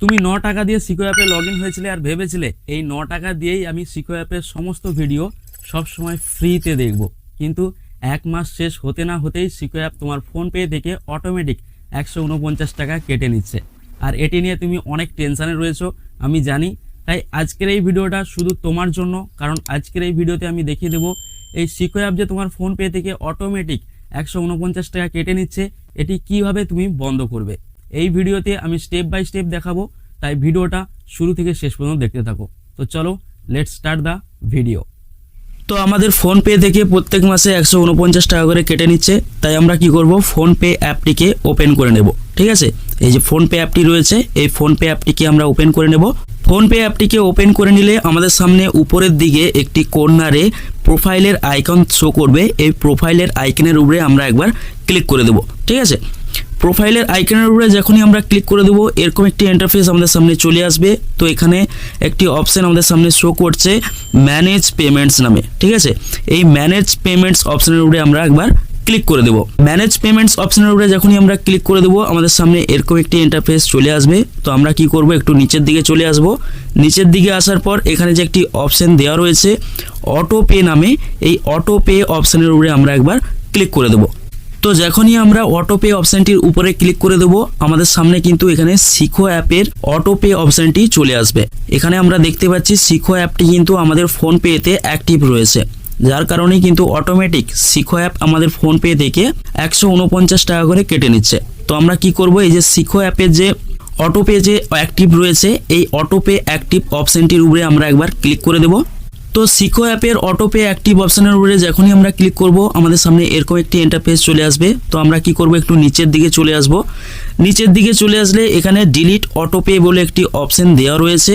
তুমি ন টাকা দিয়ে সিকো অ্যাপে লগ ইন হয়েছিলে আর ভেবেছিলে এই ন টাকা দিয়েই আমি সিকো অ্যাপের সমস্ত ভিডিও সব সময় ফ্রিতে দেখব। কিন্তু এক মাস শেষ হতে না হতেই সিকো অ্যাপ তোমার ফোনপে থেকে অটোমেটিক একশো উনপঞ্চাশ টাকা কেটে নিচ্ছে। আর এটি নিয়ে তুমি অনেক টেনশানে রয়েছো, আমি জানি। তাই আজকের এই ভিডিওটা শুধু তোমার জন্য, কারণ আজকের এই ভিডিওতে আমি দেখিয়ে দেবো এই সিকো অ্যাপ যে তোমার ফোনপে থেকে অটোমেটিক একশো উনপঞ্চাশ টাকা কেটে নিচ্ছে, এটি কীভাবে তুমি বন্ধ করবে। এই ভিডিওতে আমি স্টেপ বাই স্টেপ দেখাবো তাই ভিডিওটা শুরু থেকে শেষ পর্যন্ত দেখতে থাকো। তো চলো লেটস স্টার্ট দ্য ভিডিও তো আমাদের ফোনপে থেকে প্রত্যেক মাসে একশো উনপঞ্চাশ টাকা করে কেটে নিচ্ছে। তাই আমরা কি করব? ফোনপে অ্যাপটিকে ওপেন করে নেব। ঠিক আছে? এই যে ফোনপে অ্যাপটি রয়েছে, এই ফোনপে অ্যাপটিকে আমরা ওপেন করে নেব। ফোনপে অ্যাপটিকে ওপেন করে নিলে আমাদের সামনে উপরের দিকে একটি কর্নারে প্রোফাইলের আইকন শো করবে। এই প্রোফাইলের আইকনের উপরে আমরা একবার ক্লিক করে দেবো। ঠিক আছে? প্রোফাইলের আইকনের উপরে যখনই আমরা ক্লিক করে দেবো, এরকম একটি ইন্টারফেস আমাদের সামনে চলে আসবে। তো এখানে একটি অপশন আমাদের সামনে শো করছে ম্যানেজ পেমেন্টস নামে। ঠিক আছে? এই ম্যানেজ পেমেন্টস অপশনের উপরে আমরা একবার ক্লিক করে দেবো। ম্যানেজ পেমেন্টস অপশনের উপরে যখনই আমরা ক্লিক করে দেবো, আমাদের সামনে এরকম একটি ইন্টারফেস চলে আসবে। তো আমরা কি করব? একটু নিচের দিকে চলে আসব। নিচের দিকে আসার পর এখানে যে একটি অপশন দেওয়া রয়েছে অটো পে নামে, এই অটো পে অপশনের উপরে আমরা একবার ক্লিক করে দেবো। তো যখনই আমরা অটো পে অপশানটির উপরে ক্লিক করে দেবো, আমাদের সামনে কিন্তু এখানে শিখো অ্যাপের অটো পে অপশানটি চলে আসবে। এখানে আমরা দেখতে পাচ্ছি শিখো অ্যাপটি কিন্তু আমাদের ফোন পেতে অ্যাক্টিভ রয়েছে। যার কারণে কিন্তু অটোমেটিক শিখো অ্যাপ আমাদের ফোন পে থেকে একশো উনপঞ্চাশ টাকা করে কেটে নিচ্ছে। তো আমরা কি করব, এই যে শিখো অ্যাপের যে অটো পে যে অ্যাক্টিভ রয়েছে, এই অটো পে অ্যাক্টিভ অপশানটির উপরে আমরা একবার ক্লিক করে দেবো। তো সিকো অ্যাপের অটো পে অ্যাক্টিভ অপশনের উপরে যখনই আমরা ক্লিক করব, আমাদের সামনে এরকম একটি ইন্টারফেস চলে আসবে। তো আমরা কি করব, একটু নিচের দিকে চলে আসব। নিচের দিকে চলে আসলে এখানে ডিলিট অটো পে বলে একটি অপশন দেওয়া রয়েছে।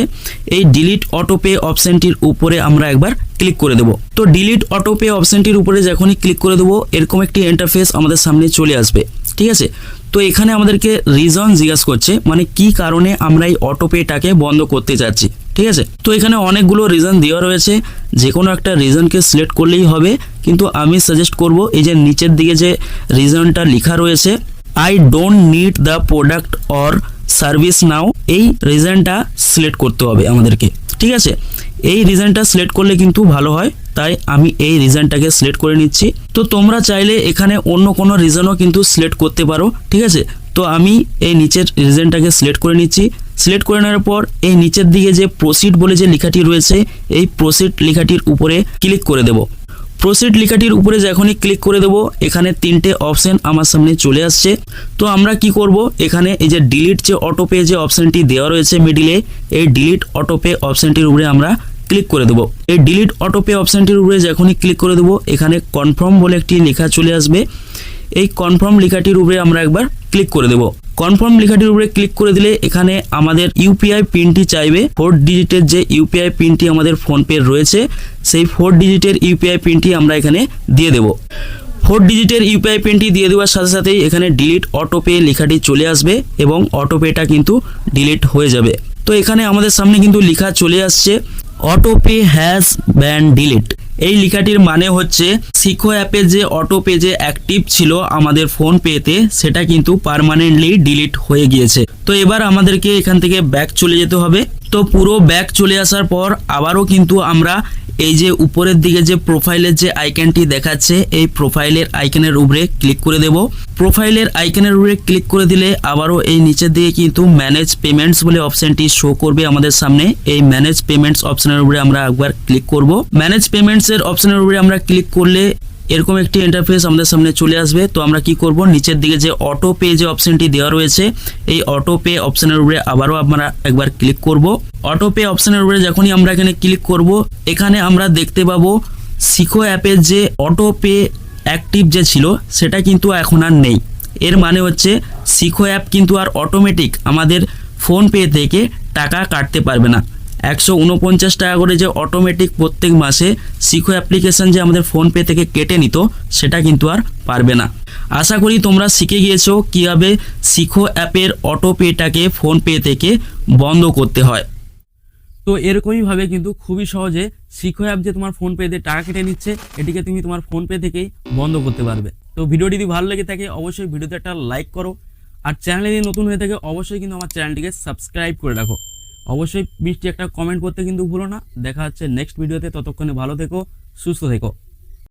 এই ডিলিট অটো পে অপশনটির উপরে আমরা একবার ক্লিক করে দেবো। তো ডিলিট অটো পে অপশনটির উপরে যখনই ক্লিক করে দেবো, এরকম একটি ইন্টারফেস আমাদের সামনে চলে আসবে। ঠিক আছে? তো এখানে আমাদেরকে রিজন জিজ্ঞাসা করছে মানে কি কারণে আমরা এই অটো পেটাকে বন্ধ করতে চাচ্ছি? ঠিক আছে? তো এখানে অনেকগুলো রিজন দেওয়া রয়েছে। যে কোনো একটা রিজনকে সিলেক্ট করলেই হবে। কিন্তু আমি সাজেস্ট করব, এই যে নিচের দিকে যে রিজনটা লেখা রয়েছে I don't need the product or service now এই রিজনটা সিলেক্ট করতে হবে আমাদেরকে। ঠিক আছে? এই রিজনটা সিলেক্ট করলে কিন্তু ভালো হয়। তাই আমি এই রিজনটাকে সিলেক্ট করে নিচ্ছি। তো তোমরা চাইলে এখানে অন্য কোনো রিজনও কিন্তু সিলেক্ট করতে পারো। ঠিক আছে? তো আমি এই নিচের রিজনটাকে সিলেক্ট করে নিচ্ছি। সিলেক্ট করে নেওয়ার পর এই নিচের দিকে যে প্রসিড বলে যে লেখাটি রয়েছে, এই প্রসিড লেখাটির উপরে ক্লিক করে দেব। প্রসিড লেখাটির উপরে যখনই ক্লিক করে দেবো, এখানে তিনটে অপশন আমার সামনে চলে আসছে। তো আমরা কি করব? এখানে এই যে ডিলিট যে অটোপে যে অপশনটি দেওয়া রয়েছে মিডিলে এই ডিলিট অটোপে অপশনটির উপরে আমরা ক্লিক করে দেবো। এই ডিলিট অটোপে অপশানটির উপরে যখনই ক্লিক করে দেবো, এখানে কনফার্ম বলে একটি লেখা চলে আসবে। এই কনফার্ম লেখাটির উপরে আমরা একবার ক্লিক করে দেব। কনফার্ম লেখাটির উপরে ক্লিক করে দিলে এখানে আমাদের ইউপিআই পিনটি চাইবে। ফোর ডিজিটের যে ইউপিআই পিনটি আমাদের ফোনপে রয়েছে, সেই ফোর ডিজিটের ইউপিআই পিনটি আমরা এখানে দিয়ে দেব। ফোর ডিজিটের ইউপিআই পিনটি দিয়ে দেওয়ার সাথে সাথেই এখানে ডিলিট অটোপে লেখাটি চলে আসবে এবং অটোপেটা কিন্তু ডিলিট হয়ে যাবে। তো এখানে আমাদের সামনে কিন্তু লেখা চলে আসছে অটোপে হ্যাজ ব্যান ডিলিট এই লেখাটির মানে হচ্ছে সিকো অ্যাপে যে অটো পেজে অ্যাক্টিভ ছিল আমাদের ফোন পেতে সেটা কিন্তু পারমানেন্টলি ডিলিট হয়ে গিয়েছে। তো এবার আমাদেরকে এখান থেকে ব্যাক চলে যেতে হবে। তো পুরো ব্যাক চলে আসার পর আবারও কিন্তু আমরা এই যে উপরের দিকে যে প্রোফাইলের যে আইকনটি দেখাচ্ছে, এই প্রোফাইলের আইকনের উপরে ক্লিক করে দেব। প্রোফাইলের আইকনের উপরে ক্লিক করে দিলে আবারও এই নিচের দিকে কিন্তু ম্যানেজ পেমেন্টস বলে অপশনটি শো করবে আমাদের সামনে। এই ম্যানেজ পেমেন্টস অপশনের উপরে আমরা একবার ক্লিক করব। ম্যানেজ পেমেন্টস এর অপশনের উপরে আমরা ক্লিক করলে এরকম একটি ইন্টারফেস আমাদের সামনে চলে আসবে। তো আমরা কি করব? নিচের দিকে যে অটো পে যে অপশনটি দেওয়া রয়েছে, এই অটো পে অপশনের উপরে আবারও আমরা একবার ক্লিক করব। অটো পে অপশনের উপরে যখনই আমরা এখানে ক্লিক করব, এখানে আমরা দেখতে পাবো সিকো অ্যাপের যে অটো পে অ্যাক্টিভ যে ছিল, সেটা কিন্তু এখন আর নেই। এর মানে হচ্ছে সিকো অ্যাপ কিন্তু আর অটোমেটিক আমাদের ফোন পে থেকে টাকা কাটতে পারবে না। একশো উনপঞ্চাশ টাকা করে যে অটোমেটিক প্রত্যেক মাসে শিখো অ্যাপ্লিকেশন যে আমাদের ফোনপে থেকে কেটে নিত, সেটা কিন্তু আর পারবে না। আশা করি তোমরা শিখে গিয়েছো কীভাবে শিখো অ্যাপের অটো পেটাকে ফোনপে থেকে বন্ধ করতে হয়। তো এরকমইভাবে কিন্তু খুবই সহজে শিখো অ্যাপ যে তোমার ফোন পেতে টাকা কেটে নিচ্ছে, এটিকে তুমি তোমার ফোন পে থেকেই বন্ধ করতে পারবে। তো ভিডিওটি যদি ভালো লেগে থাকে, অবশ্যই ভিডিওতে একটা লাইক করো। আর চ্যানেলে যদি নতুন হয়ে থাকে, অবশ্যই কিন্তু আমার চ্যানেলটিকে সাবস্ক্রাইব করে রাখো। অবশ্যই মিষ্টি একটা কমেন্ট করতে কিন্তু ভুলো না। দেখা হচ্ছে নেক্সট ভিডিওতে ততক্ষণে ভালো থেকো, সুস্থ থেকো।